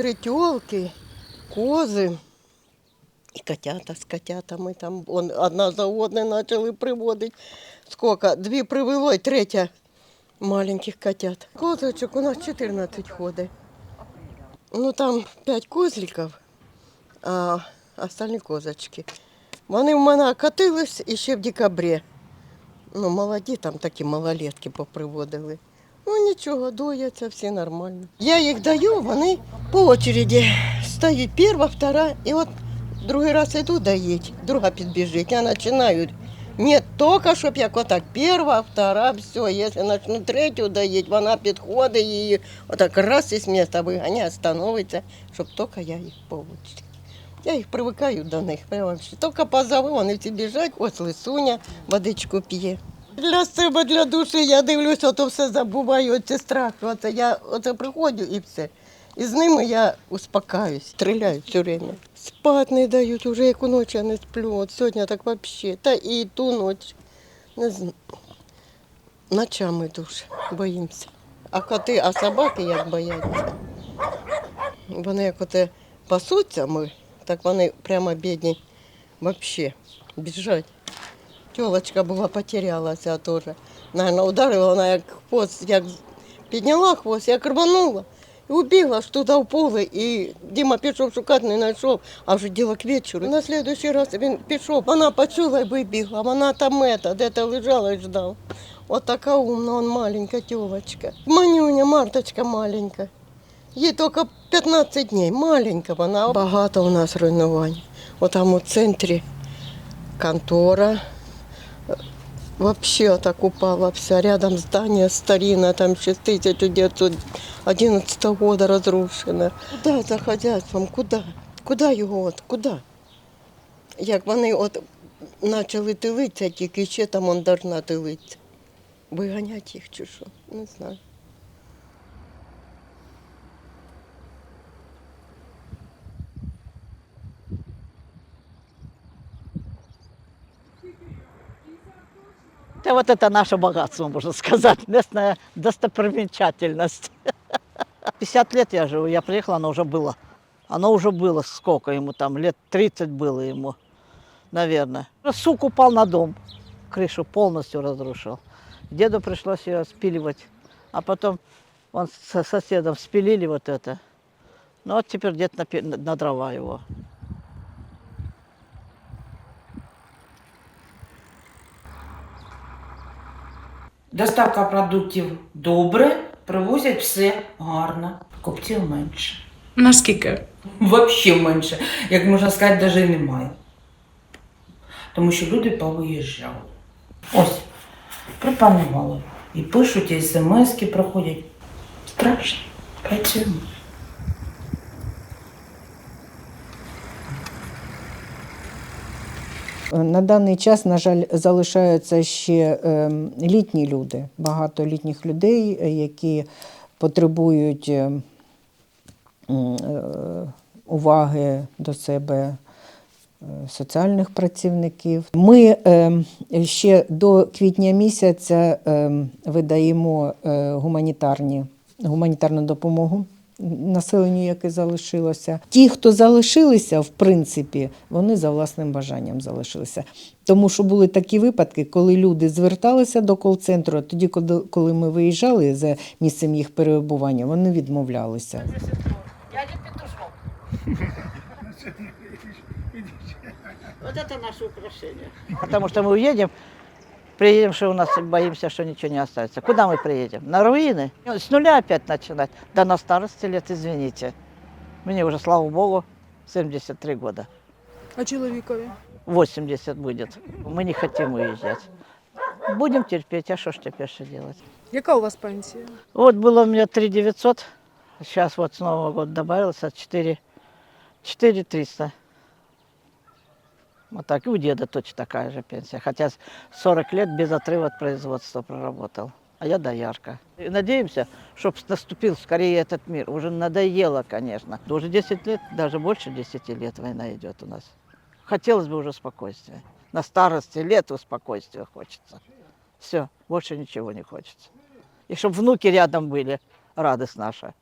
Три тёлки, кози і котята з котятами. Там он, одна за одною почали приводити. Сколько? Дві привело і третя маленьких котят. Козочок у нас 14 ходить. Ну там 5 козликів, а остальні козочки. Вони в мене катились іще в декабрі. Ну, молоді там такі малолетки поприводили. Ну нічого, дояться, всі нормально. Я їх даю, вони по очереді стають перша, втора, і от другий раз йду доїть, друга підбіжить, я починаю. Ні, тільки щоб як отак, перша, втора, все, якщо почну третю доїть, вона підходить її, отак раз із міста виганяє, становиться, щоб тільки я їх по. Я їх привикаю до них, прямо. Тільки позову, вони всі біжать, ось лисуня водичку п'є. Для себе, для душі я дивлюся, то все забуваю, оці страхи. Оце я оце приходжу і все. І з ними я успокаюсь, стріляю все время. Спать не дають, уже яку ніч я не сплю. От сьогодні так взагалі. Та і ту ніч. Не знаю. Ночами дуже боїмося. А коти, а собаки як бояться. Вони як оте пасуться ми, так вони прямо бідні взагалі біжать. Тілочка була потерялася теж. Наверно, ударила вона як хвост, як підняла хвост, як рванула. І убігла ж туди в поле, і Діма пішов шукати, не знайшов, а вже діло к вечору. На наступний раз він пішов, вона почула і вибігла, вона там ета, де-то лежала і ждала. От така умна, он маленька тілочка. Манюня, Марточка маленька. Їй тільки 15 днів, маленька вона. Багато у нас руйнувань. Отам у центрі контора. Вообще так упала вся. Рядом здание старинное, там еще с 1911 года разрушено. Куда за хазяйством? Куда? Куда його? От? Куда? Як вони от почали дивитися, тільки ще там он должна дивитися. Виганять їх чи що? Не знаю. Это вот это наше богатство, можно сказать, местная достопримечательность. 50 лет я живу, я приехала, оно уже было. Оно уже было, сколько ему там, лет 30 было ему, наверное. Сук упал на дом, крышу полностью разрушил. Деду пришлось ее спиливать, а потом он со соседом спилили вот это. Ну вот теперь дед на, на дрова его. Доставка продуктів добре, привозять все гарно, коптів менше. Наскільки? Взагалі менше, як можна сказати, навіть немає. Тому що люди повиїжджали. Ось, припанували. І пишуть, і смс-ки проходять. Страшно. Працюємо. На даний час, на жаль, залишаються ще ем, літні люди, багато літніх людей, е, які потребують е, е, уваги до себе е, соціальних працівників. Ми ще до квітня місяця видаємо е, гуманітарні, гуманітарну допомогу населенню, яке залишилося. Ті, хто залишилися, в принципі, вони за власним бажанням залишилися. Тому що були такі випадки, коли люди зверталися до кол-центру, а тоді, коли- ми виїжджали за місцем їх перебування, вони відмовлялися. Вот это наше украшение. Потому что мы уедем, приедем, что у нас боимся, что ничего не останется. Куда мы приедем? На руины? С нуля опять начинать? Да на старости лет, извините. Мне уже, слава богу, 73 года. А чоловікові? 80 будет. Мы не хотим уезжать. Будем терпеть, а что ж теперь что делать? Яка у вас пенсія? Вот было у меня 3 900, сейчас вот с Нового года добавилось от 4, 4 300. Вот так, и у деда точно такая же пенсия, хотя с 40 лет без отрыва от производства проработал. А я доярка. И надеемся, чтобы наступил скорее этот мир. Уже надоело, конечно. Уже 10 лет, даже больше 10 лет война идет у нас. Хотелось бы уже спокойствия. На старости лет спокойствия хочется. Все, больше ничего не хочется. И чтобы внуки рядом были, радость наша.